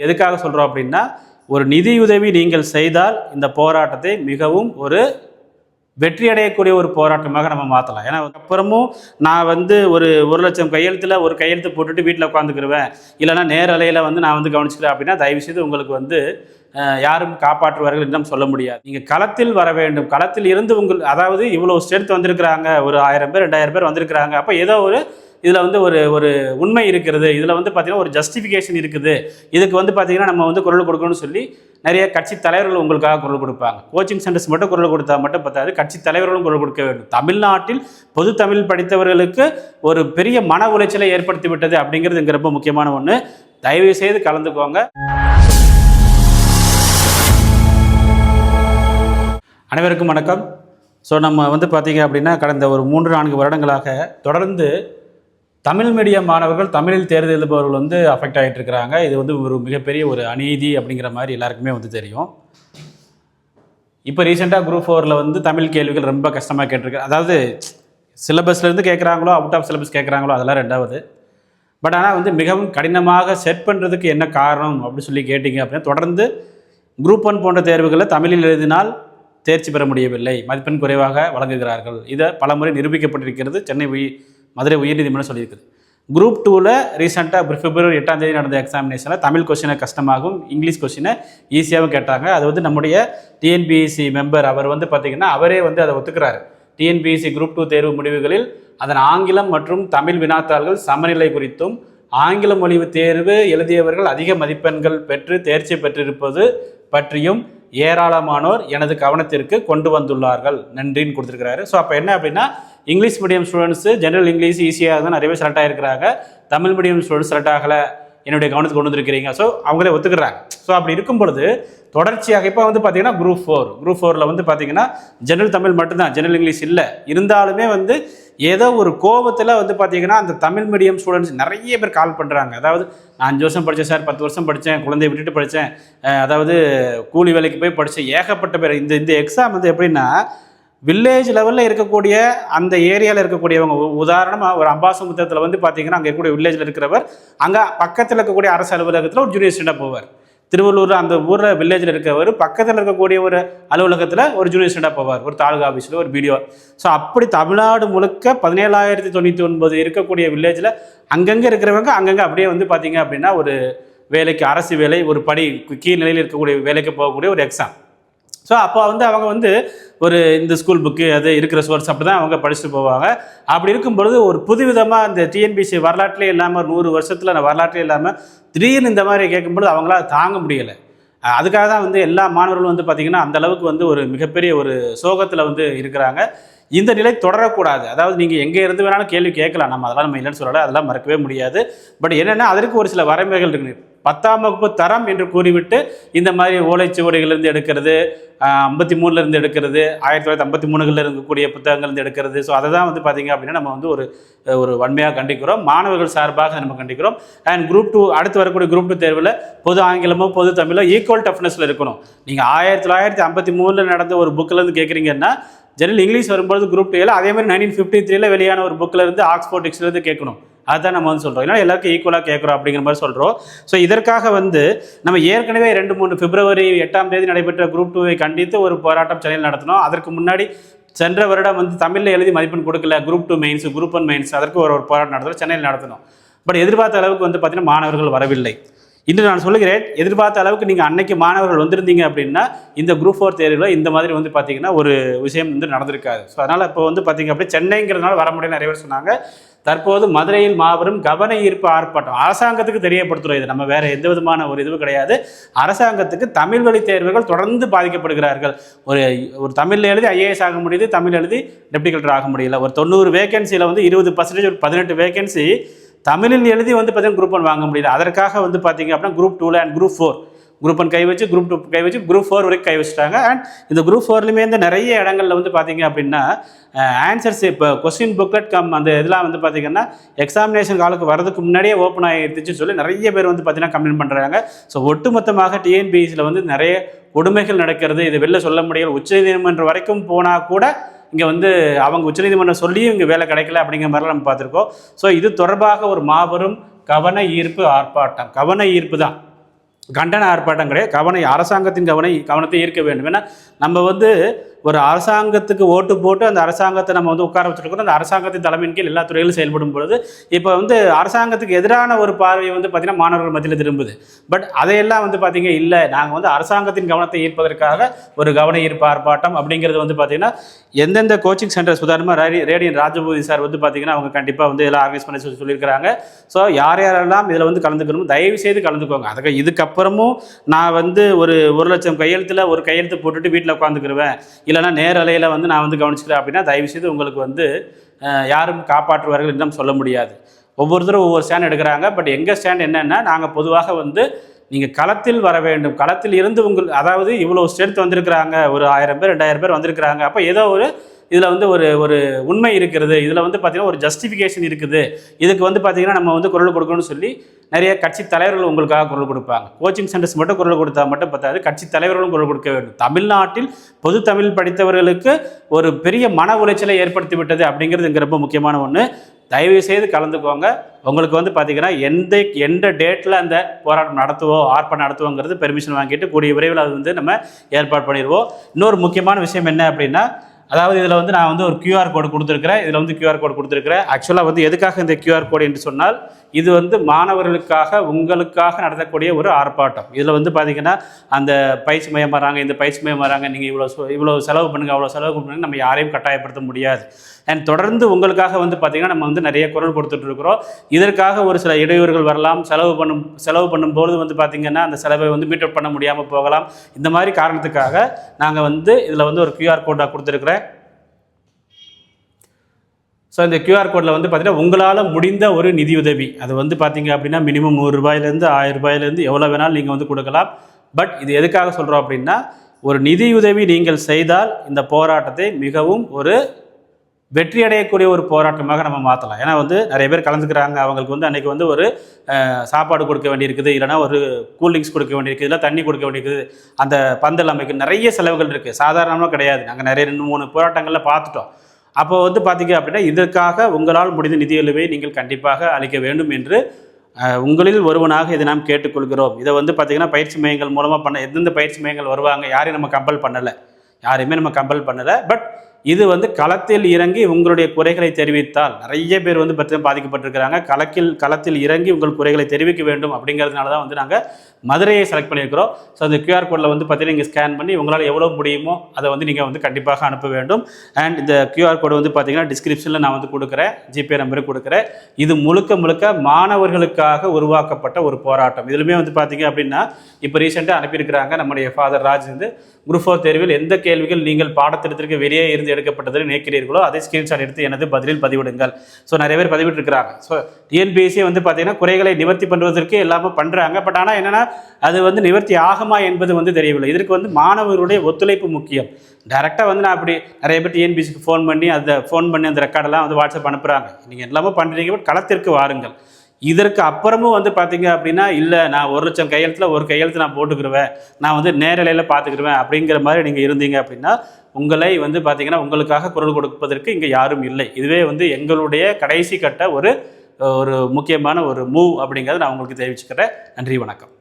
எதுக்காக சொல்கிறோம் அப்படின்னா ஒரு நிதியுதவி நீங்கள் செய்தால் இந்த போராட்டத்தை மிகவும் ஒரு வெற்றி அடையக்கூடிய ஒரு போராட்டமாக நம்ம மாற்றலாம் ஏன்னா அப்புறமும் நான் வந்து ஒரு ஒரு லட்சம் கையெழுத்தில் ஒரு கையெழுத்து போட்டுட்டு வீட்டில் உட்காந்துக்கிருவேன் இல்லைனா நேரலையில் வந்து நான் வந்து கவனிச்சுக்கிறேன் அப்படின்னா தயவுசெய்து உங்களுக்கு வந்து யாரும் காப்பாற்றுவார்கள் இன்னும் சொல்ல முடியாது. நீங்கள் களத்தில் வர வேண்டும். களத்தில் இருந்து உங்கள் அதாவது இவ்வளோ ஸ்ட்ரென்த் வந்திருக்கிறாங்க. ஒரு ஆயிரம் பேர் ரெண்டாயிரம் பேர் வந்திருக்கிறாங்க. அப்போ ஏதோ ஒரு இதில் வந்து ஒரு ஒரு உண்மை இருக்கிறது. இதில் வந்து பார்த்திங்கன்னா ஒரு ஜஸ்டிஃபிகேஷன் இருக்குது. இதுக்கு வந்து பார்த்திங்கன்னா நம்ம வந்து குரல் கொடுக்கணும்னு சொல்லி நிறைய கட்சி தலைவர்கள் உங்களுக்காக குரல் கொடுப்பாங்க. கோச்சிங் சென்டர்ஸ் மட்டும் குரல் கொடுத்தா மட்டும் பத்தாது. கட்சி தலைவர்களும் குரல் கொடுக்க வேண்டும். தமிழ்நாட்டில் பொது தமிழ் படித்தவர்களுக்கு ஒரு பெரிய மன உளைச்சலை ஏற்படுத்தி விட்டது அப்படிங்கிறது இங்கே ரொம்ப முக்கியமான ஒன்று தயவு செய்து கலந்துக்கோங்க. அனைவருக்கும் வணக்கம். ஸோ நம்ம வந்து பார்த்தீங்க அப்படின்னா கடந்த ஒரு மூன்று நான்கு வருடங்களாக தொடர்ந்து தமிழ் மீடியம் மாணவர்கள் தமிழில் தேர்வு எழுதுபவர்கள் வந்து அஃபெக்ட் ஆகிட்டு இருக்கிறாங்க. இது வந்து ஒரு மிகப்பெரிய ஒரு அநீதி அப்படிங்கிற மாதிரி எல்லாருக்குமே வந்து தெரியும். இப்போ ரீசெண்டாக குரூப் ஃபோரில் வந்து தமிழ் கேள்விகள் ரொம்ப கஷ்டமாக கேட்டிருக்கு அதாவது சிலபஸ்லேருந்து கேட்குறாங்களோ அவுட் ஆஃப் சிலபஸ் கேட்குறாங்களோ அதெல்லாம் ரெண்டாவது. பட் ஆனால் வந்து மிகவும் கடினமாக செட் பண்ணுறதுக்கு என்ன காரணம் அப்படின்னு சொல்லி கேட்டிங்க அப்படின்னா தொடர்ந்து குரூப் ஒன் போன்ற தேர்வுகளை தமிழில் எழுதினால் தேர்ச்சி பெற முடியவில்லை. மதிப்பெண் குறைவாக வழங்குகிறார்கள். இதை பலமுறை நிரூபிக்கப்பட்டிருக்கிறது. சென்னை மதுரை உயர்நீதிமன்றம் சொல்லியிருக்குது. குரூப் டூவில் ரீசெண்டாக பிப்ரவரி எட்டாம் தேதி நடந்த எக்ஸாமினேஷனில் தமிழ் கொஷினை கஷ்டமாகவும் இங்கிலீஷ் கொஷினை ஈஸியாகவும் கேட்டாங்க. அது வந்து நம்முடைய டிஎன்பிஎஸ்சி மெம்பர் அவர் வந்து பார்த்திங்கன்னா அவரே வந்து அதை ஒத்துக்கிறாரு. டிஎன்பிஎஸ்சி குரூப் டூ தேர்வு முடிவுகளில் அதன் ஆங்கிலம் மற்றும் தமிழ் வினாத்தாள்கள் சமநிலை குறித்தும் ஆங்கில மொழி தேர்வு எழுதியவர்கள் அதிக மதிப்பெண்கள் பெற்று தேர்ச்சி பெற்றிருப்பது பற்றியும் ஏராளமானோர் எனது கவனத்திற்கு கொண்டு வந்துள்ளார்கள். நன்றின்னு கொடுத்துருக்கிறாரு. ஸோ அப்போ என்ன அப்படின்னா English medium students general English ஈஸியாக தான் நிறைய பேர் செலக்ட் ஆகிருக்கிறாங்க தமிழ் மீடியம் ஸ்டூடெண்ட்ஸ் செலக்ட் ஆகலை. என்னுடைய கவனத்துக்கு கொண்டு வந்திருக்கிறீங்க. ஸோ அவங்களே ஒத்துக்கிறாங்க. ஸோ அப்படி இருக்கும் பொழுது தொடர்ச்சியாக இப்போ வந்து பார்த்தீங்கன்னா குரூப் ஃபோர் குரூப் ஃபோரில் வந்து பார்த்தீங்கன்னா ஜென்ரல் தமிழ் மட்டும்தான். ஜென்ரல் இங்கிலீஷ் இல்லை. இருந்தாலுமே வந்து ஏதோ ஒரு கோபத்தில் வந்து பார்த்தீங்கன்னா அந்த தமிழ் மீடியம் ஸ்டூடெண்ட்ஸ் நிறைய பேர் கால் பண்ணுறாங்க அதாவது நான் அஞ்சு வருஷம் படித்தேன் சார் பத்து வருஷம் படித்தேன் குழந்தைய விட்டுட்டு படித்தேன் அதாவது கூலி வேலைக்கு போய் படித்தேன் ஏகப்பட்ட பேர். இந்த இந்த எக்ஸாம் வந்து எப்படின்னா வில்லேஜ் லெவலில் இருக்கக்கூடிய அந்த ஏரியாவில் இருக்கக்கூடியவங்க உதாரணமாக ஒரு அம்பாசமுத்திரத்தில் வந்து பார்த்தீங்கன்னா அங்கே இருக்கக்கூடிய வில்லேஜில் இருக்கிறவர் அங்கே பக்கத்தில் இருக்கக்கூடிய அரசு அலுவலகத்தில் ஒரு ஜூனியர் ஸ்டூடெண்டாக போவார். திருவள்ளூர் அந்த ஊரில் வில்லேஜில் இருக்கிறவர் பக்கத்தில் இருக்கக்கூடிய ஒரு அலுவலகத்தில் ஒரு ஜூனியர் ஸ்டூடெண்டாக போவார். ஒரு தாலுகா ஆஃபீஸில் ஒரு பிடிஓ ஸோ அப்படி தமிழ்நாடு முழுக்க பதினேழாயிரத்தி தொண்ணூற்றி ஒன்பது இருக்கக்கூடிய வில்லேஜில் அங்கங்கே இருக்கிறவங்க அங்கங்கே அப்படியே வந்து பார்த்தீங்க அப்படின்னா ஒரு வேலைக்கு அரசு வேலை ஒரு படி கீழ் நிலையில் இருக்கக்கூடிய வேலைக்கு போகக்கூடிய ஒரு எக்ஸாம் ஸோ அப்போ வந்து அவங்க வந்து ஒரு இந்த ஸ்கூல் புக்கு அது இருக்கிற சோர்ஸ் அப்படி தான் அவங்க படிச்சுட்டு போவாங்க. அப்படி இருக்கும் பொழுது ஒரு புதுவிதமாக இந்த டிஎன்பிசி வரலாற்றிலே இல்லாமல் நூறு வருஷத்தில் வரலாற்றிலே இல்லாமல் திடீர்னு இந்த மாதிரி கேட்கும்பொழுது அவங்களால தாங்க முடியலை. அதுக்காக தான் வந்து எல்லா மாணவர்களும் வந்து பார்த்திங்கன்னா அந்தளவுக்கு வந்து ஒரு மிகப்பெரிய ஒரு சோகத்தில் வந்து இருக்கிறாங்க. இந்த நிலை தொடரக்கூடாது. அதாவது நீங்கள் எங்கே இருந்து வேணாலும் கேள்வி கேட்கலாம். நம்ம அதெல்லாம் நம்ம இல்லைன்னு சொல்லலை அதெல்லாம் மறக்கவே முடியாது. பட் என்னென்னா அதற்கு ஒரு சில வரைமுறைகள் இருக்கு. பத்தாம் வகுப்பு தரம் என்று கூறிவிட்டு இந்த மாதிரி ஓலைச்சுவடிகளிலிருந்து எடுக்கிறது ஐம்பத்தி மூணுலேருந்து எடுக்கிறது ஆயிரத்தி தொள்ளாயிரத்தி ஐம்பத்தி மூணுகளில் இருக்கக்கூடிய புத்தகங்கள்லேருந்து எடுக்கிறது. ஸோ அதை தான் வந்து பார்த்தீங்க அப்படின்னா நம்ம வந்து ஒரு ஒரு வன்மையாக கண்டிக்கிறோம். மாணவர்கள் சார்பாக நம்ம கண்டிக்கிறோம். அண்ட் குரூப் டூ அடுத்து வரக்கூடிய குரூப் டூ தேர்வில் பொது ஆங்கிலமோ பொது தமிழோ ஈக்குவல் டஃப்னஸில் இருக்கணும். நீங்கள் ஆயிரத்தி தொள்ளாயிரத்தி ஐம்பத்தி மூணில் நடந்த ஒரு புக்கிலேருந்து கேட்குறீங்கன்னா ஜெனரல் இங்கிலீஷ் வரும்போது குரூப் டூவில் அதே மாதிரி நைன்டீன் ஃபிஃப்டி த்ரீல வெளியான ஒரு புக்கில் இருந்து ஆக்ஸ்போர்ட் டிக்ஸ்லேருந்து கேட்கணும். அதுதான் நம்ம வந்து சொல்கிறோம் ஏன்னா எல்லாருக்கும் ஈக்குவலாக கேட்குறோம் அப்படிங்கிற மாதிரி சொல்கிறோம் ஸோ இதற்காக வந்து நம்ம ஏற்கனவே ரெண்டு மூணு பிப்ரவரி எட்டாம் தேதி நடைபெற்ற குரூப் டூவை கண்டித்து ஒரு போராட்டம் சென்னையில் நடத்தினோம். அதற்கு முன்னாடி சென்ற வருடம் வந்து தமிழில் எழுதி மதிப்பெண் கொடுக்கல. Group two mains group one mains அதற்கு ஒரு ஒரு போராட்டம் நடத்தணும் சென்னையில் நடத்தணும் பட் எதிர்பார்த்த அளவுக்கு வந்து பார்த்தீங்கன்னா மாணவர்கள் வரவில்லை. இன்று நான் சொல்லுகிறேன் எதிர்பார்த்த அளவுக்கு நீங்கள் அன்னைக்கு மாணவர்கள் வந்திருந்தீங்க அப்படின்னா இந்த குரூப் ஃபோர் தேர்வில் இந்த மாதிரி வந்து பார்த்தீங்கன்னா ஒரு விஷயம் வந்து நடந்திருக்காது. ஸோ அதனால் இப்போ வந்து பார்த்தீங்க அப்படியே சென்னைங்கிறதுனால வர முடியல நிறைய பேர் சொன்னாங்க. தற்போது மதுரையில் மாபெரும் கவன ஈர்ப்பு ஆர்ப்பாட்டம் அரசாங்கத்துக்கு தெரியப்படுத்துகிறோம் இது. நம்ம வேற எந்த விதமான ஒரு இதுவும் கிடையாது. அரசாங்கத்துக்கு தமிழ் வழி தேர்வுகள் தொடர்ந்து பாதிக்கப்படுகிறார்கள். ஒரு ஒரு தமிழில் எழுதி ஐஏஎஸ் ஆக முடியுது தமிழ் எழுதி டெப்டி கலெக்டர் ஆக முடியல. ஒரு தொண்ணூறு வேகன்சியில் வந்து இருபது பர்சன்டேஜ் ஒரு பதினெட்டு வேகன்சி தமிழில் எழுதி வந்து பார்த்தீங்கன்னா குரூப் ஒன் வாங்க முடியல. அதற்காக வந்து பார்த்தீங்க அப்படின்னா குரூப் டூவில் and group four group one கை வச்சு குரூப் டூ கை வச்சு குரூப் ஃபோர் வரைக்கும் கை வச்சுட்டாங்க. அண்ட் இந்த குரூப் ஃபோர்லையுமே வந்து நிறைய இடங்கள்ல வந்து பார்த்தீங்க அப்படின்னா ஆன்சர்ஸ் இப்போ கொஸ்டின் புக்லெட் கம் அந்த இதெல்லாம் வந்து பார்த்தீங்கன்னா எக்ஸாமினேஷன் காலுக்கு வரதுக்கு முன்னாடியே ஓப்பன் ஆகிடுச்சுன்னு சொல்லி நிறைய பேர் வந்து பார்த்தீங்கன்னா கம்ப்ளைண்ட் பண்ணுறாங்க ஸோ ஒட்டுமொத்தமாக டிஎன்பிஎஸ்சியில் வந்து நிறைய கொடுமைகள் நடக்கிறது. இது வெளில சொல்ல முடியல. உச்சநீதிமன்றம் வரைக்கும் போனால் கூட இங்கே வந்து அவங்க உச்சநீதிமன்றம் சொல்லியும் இங்கே வேலை கிடைக்கல அப்படிங்கிற மாதிரிலாம் நம்ம பார்த்துருக்கோம். ஸோ இது தொடர்பாக ஒரு மாபெரும் கவன ஈர்ப்பு ஆர்ப்பாட்டம். கவன ஈர்ப்பு தான். கண்டன ஆர்ப்பாட்டம் கிடையாது. கவனை அரசாங்கத்தின் கவனை கவனத்தை ஈர்க்க வேண்டும். ஏன்னா நம்ம வந்து ஒரு அரசாங்கத்துக்கு ஓட்டு போட்டு அந்த அரசாங்கத்தை நம்ம வந்து உட்கார வச்சுருக்கோம் அந்த அரசாங்கத்தின் தலைமையின் கீழ் எல்லா துறையிலும் செயல்படும் பொழுது இப்போ வந்து அரசாங்கத்துக்கு எதிரான ஒரு பார்வை வந்து பார்த்திங்கன்னா மாணவர்கள் மத்தியில் திரும்புது. பட் அதையெல்லாம் வந்து பார்த்திங்க இல்லை. நாங்கள் வந்து அரசாங்கத்தின் கவனத்தை ஈர்ப்பதற்காக ஒரு கவன ஈர்ப்பு ஆர்ப்பாட்டம் அப்படிங்கிறது வந்து பார்த்திங்கன்னா எந்தெந்த கோச்சிங் சென்டர்ஸ் உதாரணமாக ரேடி ரேடியன் ராஜபூதி சார் வந்து பார்த்திங்கன்னா அவங்க கண்டிப்பாக வந்து எல்லாம் ஆர்கனைஸ் பண்ணி சொல்லி சொல்லியிருக்கிறாங்க. ஸோ யார் யாரெல்லாம் இதில் வந்து கலந்துக்கணுமோ தயவு செய்து கலந்துக்கோங்க. அதுக்கு இதுக்கப்புறமும் நான் வந்து ஒரு ஒரு லட்சம் கையெழுத்தில் ஒரு கையெழுத்து போட்டுட்டு வீட்டில் உட்காந்துக்கிருவேன் இல்லை இல்லைனா நேரலையில் வந்து நான் வந்து கவனிச்சுக்கிறேன் அப்படின்னா தயவு செய்து உங்களுக்கு வந்து யாரும் காப்பாற்றுவார்கள் இன்னும் சொல்ல முடியாது. ஒவ்வொருத்தரும் ஒவ்வொரு ஸ்டாண்ட் எடுக்கிறாங்க. பட் எங்கள் ஸ்டாண்ட் என்னென்னா நாங்கள் பொதுவாக வந்து நீங்கள் களத்தில் வர வேண்டும். களத்தில் இருந்து உங்கள் அதாவது இவ்வளோ ஸ்ட்ரென்த் வந்திருக்கிறாங்க. ஒரு ஆயிரம் பேர் ரெண்டாயிரம் பேர் வந்திருக்கிறாங்க. அப்போ ஏதோ ஒரு இதில் வந்து ஒரு ஒரு உண்மை இருக்கிறது. இதில் வந்து பார்த்திங்கன்னா ஒரு ஜஸ்டிஃபிகேஷன் இருக்குது. இதுக்கு வந்து பார்த்திங்கன்னா நம்ம வந்து குரல் கொடுக்கணும்னு சொல்லி நிறைய கட்சி தலைவர்கள் உங்களுக்காக குரல் கொடுப்பாங்க. கோச்சிங் சென்டர்ஸ் மட்டும் குரல் கொடுத்தா மட்டும் பத்தாது. கட்சி தலைவர்களும் குரல் கொடுக்க வேண்டும். தமிழ்நாட்டில் பொது தமிழ் படித்தவர்களுக்கு ஒரு பெரிய மன உளைச்சலை ஏற்படுத்தி விட்டது அப்படிங்கிறது இங்கே ரொம்ப முக்கியமான ஒன்று தயவு செய்து கலந்துக்கோங்க. உங்களுக்கு வந்து பார்த்தீங்கன்னா எந்த எந்த டேட்டில் அந்த போராட்டம் நடத்துவோம் ஆர்ப்பாட்டம் நடத்துவோங்கிறது பெர்மிஷன் வாங்கிட்டு கூடிய விரைவில் அது வந்து நம்ம ஏற்பாடு பண்ணிடுவோம். இன்னொரு முக்கியமான விஷயம் என்ன அப்படின்னா அதாவது இதில் வந்து நான் வந்து ஒரு கியூஆர் கோடு கொடுத்துருக்கிறேன். இதில் வந்து கியூஆர் கோடு கொடுத்துருக்கிறேன். ஆக்சுவலாக வந்து எதுக்காக இந்த கியூஆர் கோடு என்று சொன்னால் இது வந்து மாணவர்களுக்காக உங்களுக்காக நடத்தக்கூடிய ஒரு ஆர்ப்பாட்டம். இதில் வந்து பார்த்தீங்கன்னா அந்த பயிற்சி மையம் வராங்க இந்த பயிற்சி மையம் வராங்க நீங்கள் இவ்வளோ இவ்வளோ செலவு பண்ணுங்கள் அவ்வளோ செலவு பண்ணுங்க நம்ம யாரையும் கட்டாயப்படுத்த முடியாது. அண்ட் தொடர்ந்து உங்களுக்காக வந்து பார்த்திங்கன்னா நம்ம வந்து நிறைய குரல் கொடுத்துட்டு இருக்கிறோம். இதற்காக ஒரு சில இடையூறுகள் வரலாம். செலவு பண்ணும் செலவு பண்ணும்போது வந்து பார்த்திங்கன்னா அந்த செலவை வந்து மீட் பண்ண முடியாமல் போகலாம். இந்த மாதிரி காரணத்துக்காக நாங்கள் வந்து இதில் வந்து ஒரு க்யூஆர் கோடாக கொடுத்துருக்குறேன். ஸோ இந்த கியூஆர் கோடில் வந்து பார்த்தீங்கன்னா உங்களால் முடிந்த ஒரு நிதியுதவி அது வந்து பார்த்தீங்க அப்படின்னா மினிமம் நூறுரூபாயிலேருந்து ஆயிரம் ரூபாயிலேருந்து எவ்வளோ வேணாலும் நீங்கள் வந்து கொடுக்கலாம். பட் இது எதுக்காக சொல்கிறோம் அப்படின்னா ஒரு நிதியுதவி நீங்கள் செய்தால் இந்த போராட்டத்தை மிகவும் ஒரு வெற்றி அடையக்கூடிய ஒரு போராட்டமாக நம்ம மாற்றலாம் ஏன்னா வந்து நிறைய பேர் கலந்துக்கிறாங்க. அவங்களுக்கு வந்து அன்றைக்கி வந்து ஒரு சாப்பாடு கொடுக்க வேண்டியிருக்குது இல்லைனா ஒரு கூல்ட்ரிங்க்ஸ் கொடுக்க வேண்டியிருக்குது இல்லை தண்ணி கொடுக்க வேண்டியிருக்குது. அந்த பந்தல் அமைக்க நிறைய செலவுகள் இருக்குது சாதாரணமாக கிடையாது. நாங்கள் நிறைய ரெண்டு மூணு போராட்டங்களில் பார்த்துட்டோம் அப்போ வந்து பார்த்தீங்க அப்படின்னா இதற்காக உங்களால் முடிந்த நிதியுதவியை நீங்கள் கண்டிப்பாக அளிக்க வேண்டும் என்று உங்களில் ஒருவனாக இதை நாம் கேட்டுக்கொள்கிறோம். இதை வந்து பார்த்தீங்கன்னா பயிற்சி மையங்கள் மூலமாக பண்ண எந்தெந்த பயிற்சி மையங்கள் வருவாங்க யாரையும் நம்ம கம்பல் பண்ணலை. யாரையுமே நம்ம கம்பல் பண்ணலை. பட் இது வந்து களத்தில் இறங்கி உங்களுடைய குறைகளை தெரிவித்தால் நிறைய பேர் வந்து பார்த்தீங்கன்னா பாதிக்கப்பட்டிருக்கிறாங்க. களத்தில் களத்தில் இறங்கி உங்கள் குறைகளை தெரிவிக்க வேண்டும் அப்படிங்கிறதுனால தான் வந்து நாங்கள் மதுரையை செலக்ட் பண்ணியிருக்கிறோம். ஸோ அந்த கியூஆர் கோடில் வந்து பார்த்தீங்கன்னா நீங்கள் ஸ்கேன் பண்ணி உங்களால் எவ்வளோ முடியுமோ அதை வந்து நீங்கள் வந்து கண்டிப்பாக அனுப்ப வேண்டும். அண்ட் இந்த கியூஆர் கோடு வந்து பார்த்தீங்கன்னா டிஸ்கிரிப்ஷனில் நான் வந்து கொடுக்குறேன். ஜிபே நம்பரு கொடுக்குறேன். இது முழுக்க முழுக்க மாணவர்களுக்காக உருவாக்கப்பட்ட ஒரு போராட்டம். இதுலுமே வந்து பார்த்தீங்க அப்படின்னா இப்போ ரீசெண்டாக அனுப்பியிருக்கிறாங்க நம்முடைய ஃபாதர் ராஜ் வந்து. குரூப் ஃபோர் தேர்வில் எந்த கேள்விகள் நீங்கள் பாடத்திட்டத்திற்கு வெளியே இருந்து எடுக்கப்பட்டதை நினைக்கிறீர்களோ அதை ஸ்கிரீன்ஷாட் எடுத்து எனது பதிலில் பதிவிடுங்கள். ஸோ நிறைய பேர் பதிவிட்டிருக்கிறாங்க. ஸோ டிஎன்பிஎஸ்சி வந்து பார்த்தீங்கன்னா குறைகளை நிவர்த்தி பண்ணுவதற்கு எல்லாமே பண்ணுறாங்க பட் ஆனால் என்னென்னா அது வந்து நிவர்த்தி ஆகுமா என்பது வந்து தெரியவில்லை. இதற்கு வந்து மாணவர்களுடைய ஒத்துழைப்பு முக்கியம். டேரெக்டாக வந்து நான் அப்படி நிறைய பேர் டிஎன்பிஎஸ்சிக்கு ஃபோன் பண்ணி அதை ஃபோன் பண்ணி அந்த ரெக்கார்டெல்லாம் வந்து வாட்ஸ்அப் அனுப்புகிறாங்க நீங்கள் எல்லாமே பண்ணுறீங்க பட் களத்திற்கு வாருங்கள். இதற்கு அப்புறமும் வந்து பார்த்தீங்க அப்படின்னா இல்லை நான் ஒரு லட்சம் கையெழுத்தில் ஒரு கையெழுத்து நான் போட்டுக்கிருவேன். நான் வந்து நேரலையில் பார்த்துக்கிருவேன் அப்படிங்கிற மாதிரி நீங்கள் இருந்தீங்க அப்படின்னா உங்களை வந்து பார்த்தீங்கன்னா உங்களுக்காக குரல் கொடுப்பதற்கு இங்கே யாரும் இல்லை. இதுவே வந்து எங்களுடைய கடைசி கட்ட ஒரு ஒரு முக்கியமான ஒரு மூவ் அப்படிங்கிறத நான் உங்களுக்கு தெரிவிச்சுக்கிறேன். நன்றி வணக்கம்.